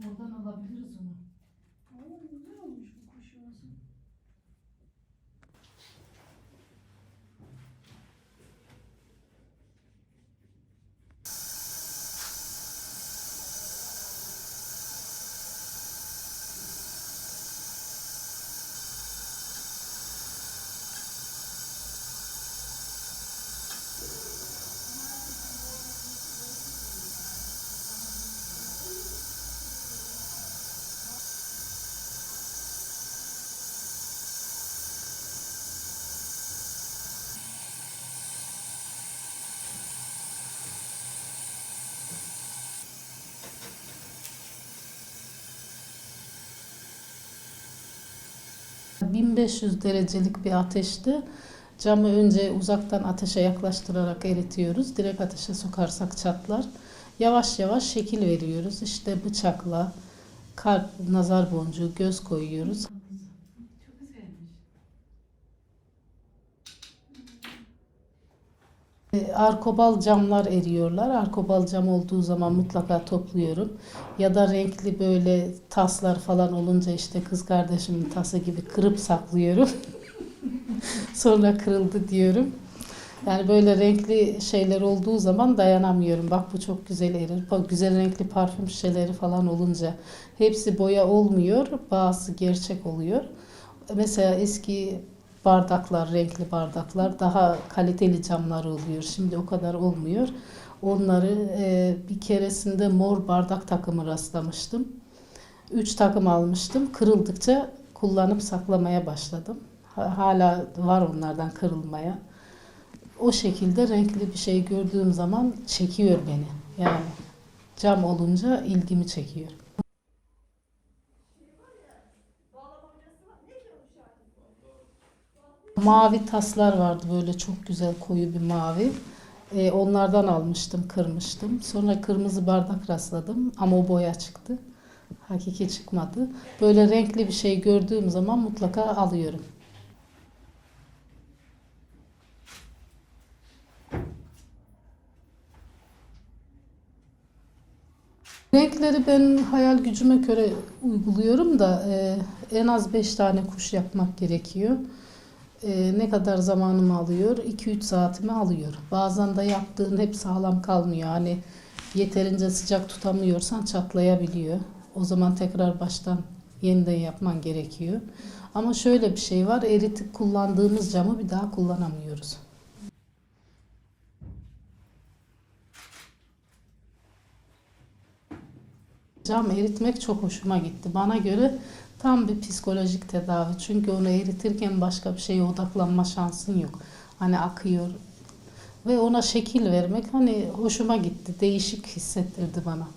Oradan alabiliriz onu. ...1500 derecelik bir ateşte camı önce uzaktan ateşe yaklaştırarak eritiyoruz. Direkt ateşe sokarsak çatlar. Yavaş yavaş şekil veriyoruz. İşte bıçakla kalp, nazar boncuğu, göz koyuyoruz. Arkobal camlar eriyorlar. Arkobal cam olduğu zaman mutlaka topluyorum. Ya da renkli böyle taslar falan olunca işte kız kardeşimin tası gibi kırıp saklıyorum. Sonra kırıldı diyorum. Yani böyle renkli şeyler olduğu zaman dayanamıyorum. Bak bu çok güzel erir. Bak güzel renkli parfüm şişeleri falan olunca hepsi boya olmuyor. Bazı gerçek oluyor. Mesela eski bardaklar, renkli bardaklar daha kaliteli camlar oluyor. Şimdi o kadar olmuyor. Onları e, bir keresinde mor bardak takımı rastlamıştım. Üç takım almıştım. Kırıldıkça kullanıp saklamaya başladım. Ha- Hala var onlardan kırılmaya. O şekilde renkli bir şey gördüğüm zaman çekiyor beni. Yani cam olunca ilgimi çekiyor. Mavi taslar vardı böyle çok güzel koyu bir mavi. Ee, onlardan almıştım, kırmıştım. Sonra kırmızı bardak rastladım ama o boya çıktı. Hakiki çıkmadı. Böyle renkli bir şey gördüğüm zaman mutlaka alıyorum. Renkleri ben hayal gücüme göre uyguluyorum da e, en az 5 tane kuş yapmak gerekiyor. E, ne kadar zamanımı alıyor? 2-3 saatimi alıyor. Bazen de yaptığın hep sağlam kalmıyor. Hani yeterince sıcak tutamıyorsan çatlayabiliyor. O zaman tekrar baştan yeniden yapman gerekiyor. Ama şöyle bir şey var, eritip kullandığımız camı bir daha kullanamıyoruz. Cam eritmek çok hoşuma gitti. Bana göre tam bir psikolojik tedavi. Çünkü onu eritirken başka bir şeye odaklanma şansın yok. Hani akıyor ve ona şekil vermek hani hoşuma gitti. Değişik hissettirdi bana.